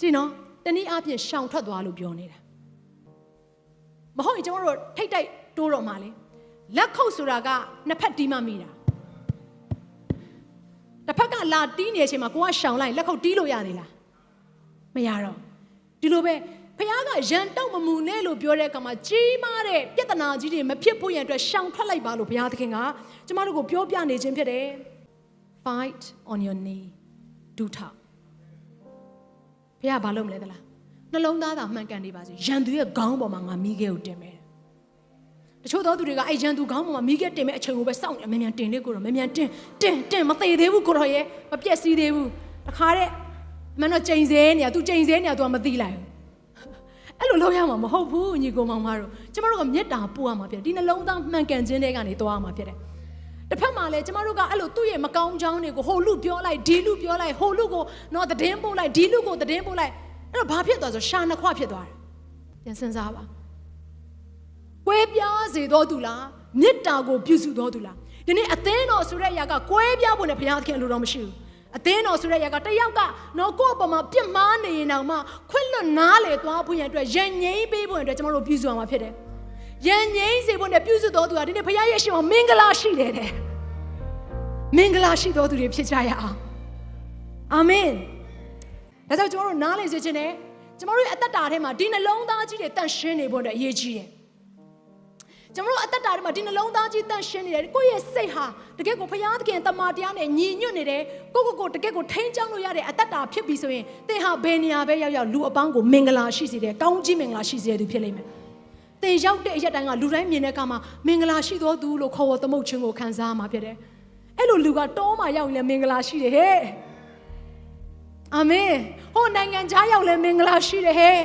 ကြည့်နော်တနည်းအားဖြင့်ရှောင်ထွက်သွားလို့ပြောနေတာမဟုတ်ရင်ကျွန်တော်တို့ထိတ်တိုက်တိုးတော့မှလေလက်ခုပ်ဆိုတာကနှစ်ဖက်တီးမှမိတာတစ်ဖက်ကလာတီးနေတဲ့အချိန်မှာကိုကရှောင်လိုက်လက်ခုပ်တီးလို့ရသေးလားမရတော့ဒီလိုပဲဖခင်ကရန်တောက်မမူနဲ့လို့ပြောတဲ့အခါမှာကြီးမားတဲ့ပြဿနာကြီးတွေမဖြစ်ဖို့ရန်အတွက်ရှောင်ထွက်လိုက်ပါလို့ဘုရားသခင်ကကျမတို့ကိုပြောပြနေခြင်းဖြစ်တယ် fight on your knee ဒူထောက် ဘုရားဘာလုပ်မလဲသလားနှလုံးသားသာမှန်ကန်နေပါစေရန်သူရဲ့ခေါင်းပေါ်မှာငါမိခဲကိုတင်မယ်တချို့သောသူတွေကအဲ့ရန်သူခေါင်းပေါ်မှာမိခဲတင်မဲ့အချိန်ကိုပဲစောင့်နေမြန်မြန်တင်လေးကိုတော့မြန်မြန်တင်တင်တင်မသေးသေးဘူးကိုတော့ရဲ့မပြက်စီးသေးဘူးတခါတဲ့အမှန်တော့ချိန်စဲနေရ तू ချိန်စဲနေရ तू ကမသိလိုက်ဘူးအဲ့လိုလုပ်ရမှာမဟုတ်ဘူးညီကိုမောင်မတို့ကျမတို့ကမေတ္တာပို့ရမှာဖြစ်တယ်ဒီနှလုံးသားမှန်ကန်ခြင်းတွေကနေသွားရမှာဖြစ်တယ် တစ်ဖက်မှာလည်းကျမတို့ကအဲ့လိုသူ့ရဲ့မကောင်းကြောင်းတွေကိုဟိုလူပြောလိုက်ဒီလူပြောလိုက်ဟိုလူကိုတော့သတင်းပို့လိုက်ဒီလူကိုသတင်းပို့လိုက်အဲ့တော့ဘာဖြစ်သွားဆိုရှာနှစ်ခွဖြစ်သွားတယ်ပြန်စဉ်းစားပါကွဲပြားစေတော်သူလားမေတ္တာကိုပြုစုတော်သူလားဒီနေ့အသင်းတော်ဆိုတဲ့အရာကကွဲပြားဖို့နဲ့ဘုရားသခင်လိုတော့မရှိဘူးအသင်းတော်ဆိုတဲ့အရာကတယောက်ကနော်ကိုယ့်အပေါ်မှာပြစ်မှားနေရင်တောင်မှခွင့်လွတ်နားလေသွားဖို့ရန်အတွက်ရန်ငိမ့်ပေးဖို့ရန်အတွက်ကျမတို့ပြုစုအောင်မှာဖြစ်တယ် ရန်ငိမ့်စေဖို့နဲ့ပြုစုတော်သူဟာဒီနေ့ဘုရားရဲ့ရှင်မှာမင်္ဂလာရှိတယ်တဲ့မင်္ဂလာရှိတော်သူတွေဖြစ်ကြရအောင်အာမင်ဒါကြောင့်ကျမတို့နားလေစေခြင်းနဲ့ကျမတို့ရဲ့အသက်တာထဲမှာဒီနှလုံးသားကြီးတွေတန့်ရှင်းနေဖို့အတွက်အရေးကြီးတယ်ကျွန်တော်တို့အသက်တာထဲမှာဒီနှလုံးသားကြီးတန့်ရှင်းနေတယ်ကိုယ့်ရဲ့စိတ်ဟာတကယ့်ကိုဘုရားသခင်တမန်တရားနဲ့ညီညွတ်နေတယ်ကိုယ့်ကိုယ်ကိုတကယ့်ကိုထိန်းချောင်းလို့ရတဲ့အသက်တာဖြစ်ပြီဆိုရင်သင်ဟာဘယ်နေရာပဲရောက်ရောက်လူအပေါင်းကိုမင်္ဂလာရှိစေတယ်ကောင်းကြီးမင်္ဂလာရှိစေတဲ့သူဖြစ်လိမ့်မယ် သင်ရောက်တဲ့အရက်တိုင်းကလူတိုင်းမြင်တဲ့အခါမှာမင်္ဂလာရှိသောသူလို့ခေါ်ဝေါ်သမုတ်ခြင်းကိုခံစားမှာဖြစ်တယ်အဲ့လိုလူကတောမှာရောက်ရင်လည်းမင်္ဂလာရှိတယ်ဟဲ့အာမင်ဟိုနိုင်ငံခြားရောက်လည်းမင်္ဂလာရှိတယ်ဟဲ့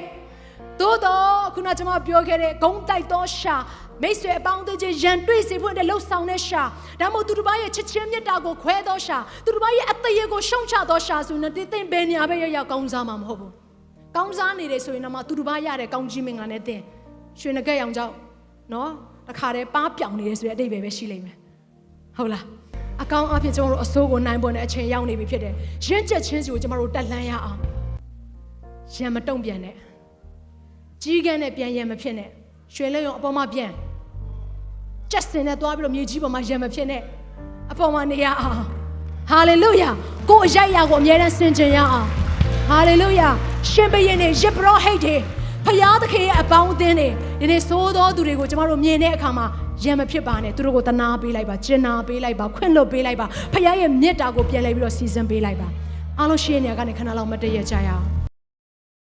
သို့တော့ခုနကျွန်မပြောခဲ့တဲ့ဂုံတိုက်သောရှာမိတ်ဆွေအပေါင်းအသင်းချင်းရန်တွေ့စေဖို့အတွက်လှုပ်ဆောင်တဲ့ရှာဒါမှမဟုတ်သူတစ်ပါးရဲ့ချစ်ချင်းမြတ်တာကိုခွဲသောရှာသူတစ်ပါးရဲ့အသေးကိုရှုံချသောရှာဆိုရင်တင်းတင်းဘယ်နေရာပဲရောက်ရောက်ကောင်းစားမှာမဟုတ်ဘူးကောင်းစားနေတယ်ဆိုရင်တော့မှသူတစ်ပါးရတဲ့ကောင်းကြီးမင်္ဂလာနဲ့တင်း ရွှေနဂက်ရောင်ကြောင့်နော်တခါတည်းပါးပြောင်နေတယ်ဆိုတဲ့အတိတ်ပဲပဲရှိလိမ့်မယ်ဟုတ်လားအကောင်းအဖြစ်ကျွန်တော်တို့အစိုးကိုနိုင်ပေါ်တဲ့အချိန်ရောက်နေပြီဖြစ်တယ်ရင့်ချက်ချင်းစီကိုကျွန်တော်တို့တက်လှမ်းရအောင်ရံမတုံ့ပြန်နဲ့ကြီးကန်းနဲ့ပြန်ရံမဖြစ်နဲ့ရွှေလဲရုံအပေါ်မှာပြန်ကြက်စင်နဲ့သွားပြီးတော့မြေကြီးပေါ်မှာရံမဖြစ်နဲ့အပေါ်မှာနေရအောင်ဟာလေလုယာကိုယ်အရိုက်ရာကိုအမြဲတမ်းဆင်ခြင်ရအောင်ဟာလေလုယာရှင်ဘရင်နဲ့ယစ်ဘရောဟိတ်တွေ ဖယားသခင်ရဲ့အပေါင်းအသင်းတွေဒီနေ့သိုးသောသူတွေကိုကျွန်တော်တို့မြင်တဲ့အခါမှာရံမဖြစ်ပါနဲ့သူတို့ကိုတနာပေးလိုက်ပါကျင်နာပေးလိုက်ပါခွင့်လွတ်ပေးလိုက်ပါဖယားရဲ့မြတ်တာကိုပြန်လဲပြီးတော့စီစဉ်ပေးလိုက်ပါအားလုံးရှင်းနေရကနေခဏလောက်မတည့်ရကြရအောင်